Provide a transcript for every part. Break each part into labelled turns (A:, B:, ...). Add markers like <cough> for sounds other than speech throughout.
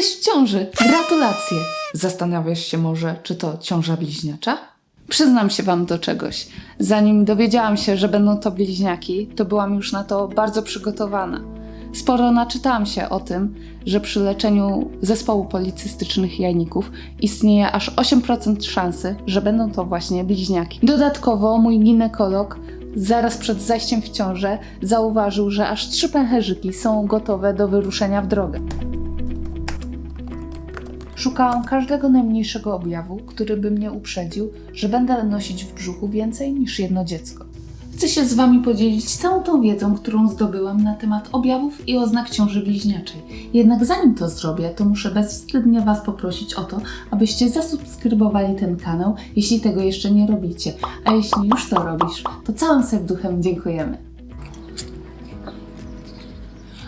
A: Jesteś w ciąży! Gratulacje! Zastanawiasz się może, czy to ciąża bliźniacza? Przyznam się wam do czegoś. Zanim dowiedziałam się, że będą to bliźniaki, to byłam już na to bardzo przygotowana. Sporo naczytałam się o tym, że przy leczeniu zespołu policystycznych jajników istnieje aż 8% szansy, że będą to właśnie bliźniaki. Dodatkowo mój ginekolog zaraz przed zajściem w ciążę zauważył, że aż trzy pęcherzyki są gotowe do wyruszenia w drogę. Szukałam każdego najmniejszego objawu, który by mnie uprzedził, że będę nosić w brzuchu więcej niż jedno dziecko. Chcę się z Wami podzielić całą tą wiedzą, którą zdobyłam na temat objawów i oznak ciąży bliźniaczej. Jednak zanim to zrobię, to muszę bezwstydnie Was poprosić o to, abyście zasubskrybowali ten kanał, jeśli tego jeszcze nie robicie. A jeśli już to robisz, to całym serduchem dziękujemy.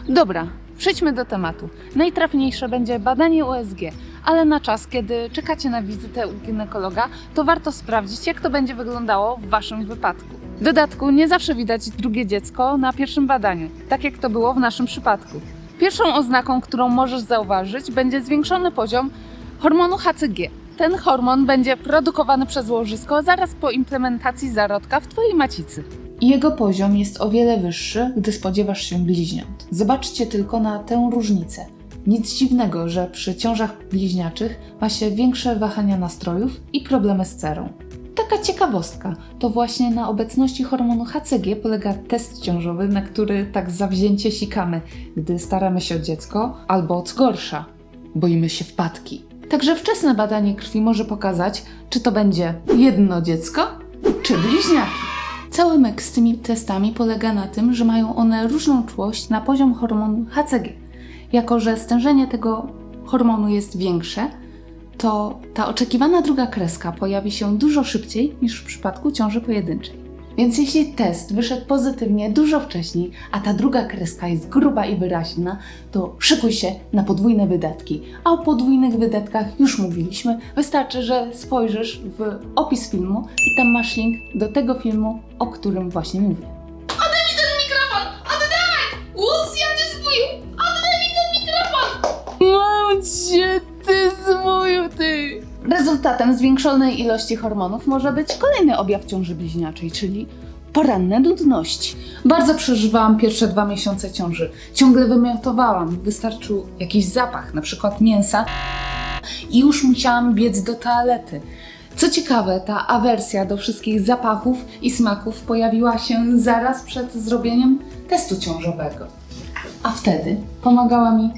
A: Dobra, przejdźmy do tematu. Najtrafniejsze będzie badanie USG, ale na czas, kiedy czekacie na wizytę u ginekologa, to warto sprawdzić, jak to będzie wyglądało w Waszym wypadku. W dodatku nie zawsze widać drugie dziecko na pierwszym badaniu, tak jak to było w naszym przypadku. Pierwszą oznaką, którą możesz zauważyć, będzie zwiększony poziom hormonu HCG. Ten hormon będzie produkowany przez łożysko zaraz po implementacji zarodka w Twojej macicy. Jego poziom jest o wiele wyższy, gdy spodziewasz się bliźniąt. Zobaczcie tylko na tę różnicę. Nic dziwnego, że przy ciążach bliźniaczych ma się większe wahania nastrojów i problemy z cerą. Taka ciekawostka, to właśnie na obecności hormonu HCG polega test ciążowy, na który tak zawzięcie sikamy, gdy staramy się o dziecko, albo co gorsza, boimy się wpadki. Także wczesne badanie krwi może pokazać, czy to będzie jedno dziecko, czy bliźniaki. Cały myk z tymi testami polega na tym, że mają one różną czułość na poziom hormonu HCG. Jako, że stężenie tego hormonu jest większe, to ta oczekiwana druga kreska pojawi się dużo szybciej niż w przypadku ciąży pojedynczej. Więc jeśli test wyszedł pozytywnie dużo wcześniej, a ta druga kreska jest gruba i wyraźna, to szykuj się na podwójne wydatki. A o podwójnych wydatkach już mówiliśmy. Wystarczy, że spojrzysz w opis filmu i tam masz link do tego filmu, o którym właśnie mówię. Mam cię, ty zmuju, ty! Rezultatem zwiększonej ilości hormonów może być kolejny objaw ciąży bliźniaczej, czyli poranne nudności. Bardzo przeżywałam pierwsze dwa miesiące ciąży. Ciągle wymiotowałam. Wystarczył jakiś zapach, na przykład mięsa i już musiałam biec do toalety. Co ciekawe, ta awersja do wszystkich zapachów i smaków pojawiła się zaraz przed zrobieniem testu ciążowego. A wtedy pomagała mi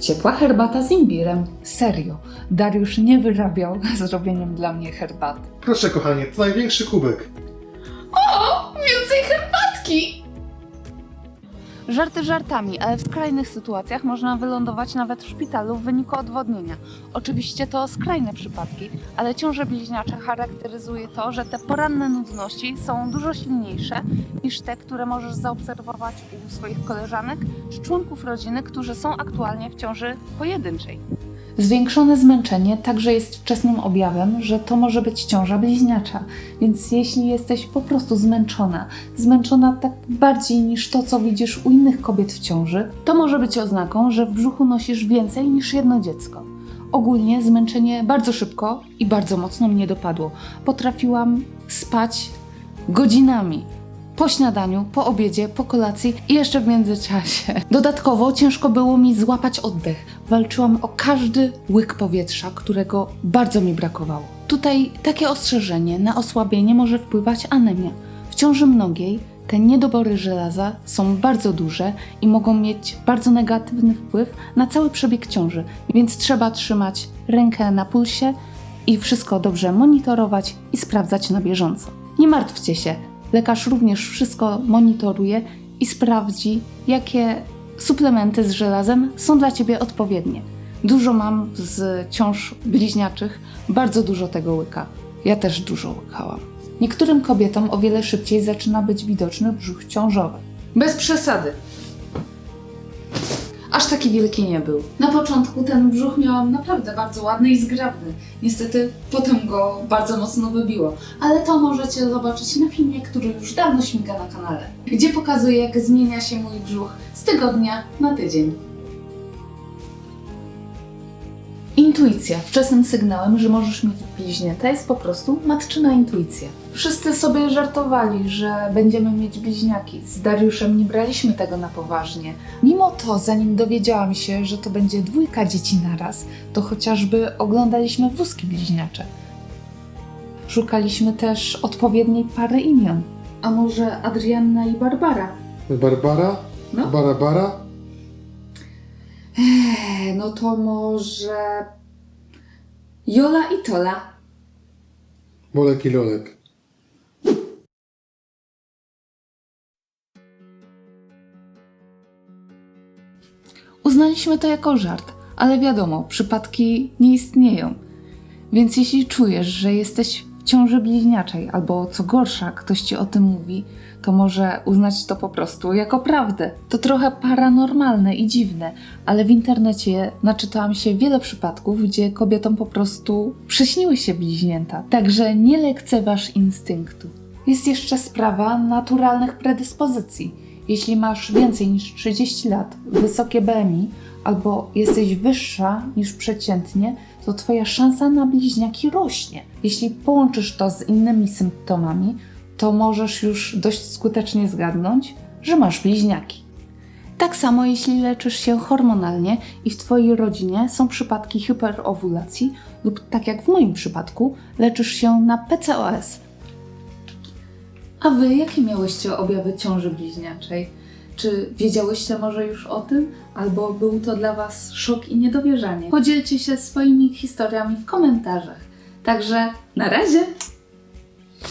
A: Ciepła herbata z imbirem. Serio. Dariusz nie wyrabiał <laughs> zrobieniem dla mnie herbaty.
B: Proszę kochanie, to największy kubek.
A: Żarty żartami, ale w skrajnych sytuacjach można wylądować nawet w szpitalu w wyniku odwodnienia. Oczywiście to skrajne przypadki, ale ciąże bliźniacze charakteryzuje to, że te poranne nudności są dużo silniejsze niż te, które możesz zaobserwować u swoich koleżanek czy członków rodziny, którzy są aktualnie w ciąży pojedynczej. Zwiększone zmęczenie także jest wczesnym objawem, że to może być ciąża bliźniacza. Więc jeśli jesteś po prostu zmęczona, zmęczona tak bardziej niż to, co widzisz u innych kobiet w ciąży, to może być oznaką, że w brzuchu nosisz więcej niż jedno dziecko. Ogólnie zmęczenie bardzo szybko i bardzo mocno mnie dopadło. Potrafiłam spać godzinami. Po śniadaniu, po obiedzie, po kolacji i jeszcze w międzyczasie. <laughs> Dodatkowo ciężko było mi złapać oddech. Walczyłam o każdy łyk powietrza, którego bardzo mi brakowało. Tutaj takie ostrzeżenie na osłabienie może wpływać anemia. W ciąży mnogiej te niedobory żelaza są bardzo duże i mogą mieć bardzo negatywny wpływ na cały przebieg ciąży, więc trzeba trzymać rękę na pulsie i wszystko dobrze monitorować i sprawdzać na bieżąco. Nie martwcie się, lekarz również wszystko monitoruje i sprawdzi, jakie suplementy z żelazem są dla Ciebie odpowiednie. Dużo mam z ciąż bliźniaczych, bardzo dużo tego łyka. Ja też dużo łykałam. Niektórym kobietom o wiele szybciej zaczyna być widoczny brzuch ciążowy. Bez przesady. Aż taki wielki nie był. Na początku ten brzuch miałam naprawdę bardzo ładny i zgrabny. Niestety potem go bardzo mocno wybiło. Ale to możecie zobaczyć na filmie, który już dawno śmiga na kanale. Gdzie pokazuję, jak zmienia się mój brzuch z tygodnia na tydzień. Intuicja, wczesnym sygnałem, że możesz mieć bliźnięta, jest po prostu matczyna intuicja. Wszyscy sobie żartowali, że będziemy mieć bliźniaki. Z Dariuszem nie braliśmy tego na poważnie. Mimo to, zanim dowiedziałam się, że to będzie dwójka dzieci naraz, to chociażby oglądaliśmy wózki bliźniacze. Szukaliśmy też odpowiedniej pary imion. A może Adrianna i Barbara?
B: Barbara?
A: No.
B: Barabara?
A: No to może. Jola i Tola.
B: Molek i Lolek.
A: Uznaliśmy to jako żart, ale wiadomo, przypadki nie istnieją. Więc jeśli czujesz, że jesteś ciąży bliźniaczej, albo co gorsza, ktoś ci o tym mówi, to może uznać to po prostu jako prawdę. To trochę paranormalne i dziwne, ale w internecie naczytałam się wiele przypadków, gdzie kobietom po prostu przyśniły się bliźnięta. Także nie lekceważ instynktu. Jest jeszcze sprawa naturalnych predyspozycji. Jeśli masz więcej niż 30 lat, wysokie BMI albo jesteś wyższa niż przeciętnie, to Twoja szansa na bliźniaki rośnie. Jeśli połączysz to z innymi symptomami, to możesz już dość skutecznie zgadnąć, że masz bliźniaki. Tak samo jeśli leczysz się hormonalnie i w Twojej rodzinie są przypadki hiperowulacji lub tak jak w moim przypadku, leczysz się na PCOS. A Wy jakie miałyście objawy ciąży bliźniaczej? Czy wiedziałyście może już o tym, albo był to dla Was szok i niedowierzanie? Podzielcie się swoimi historiami w komentarzach. Także na razie!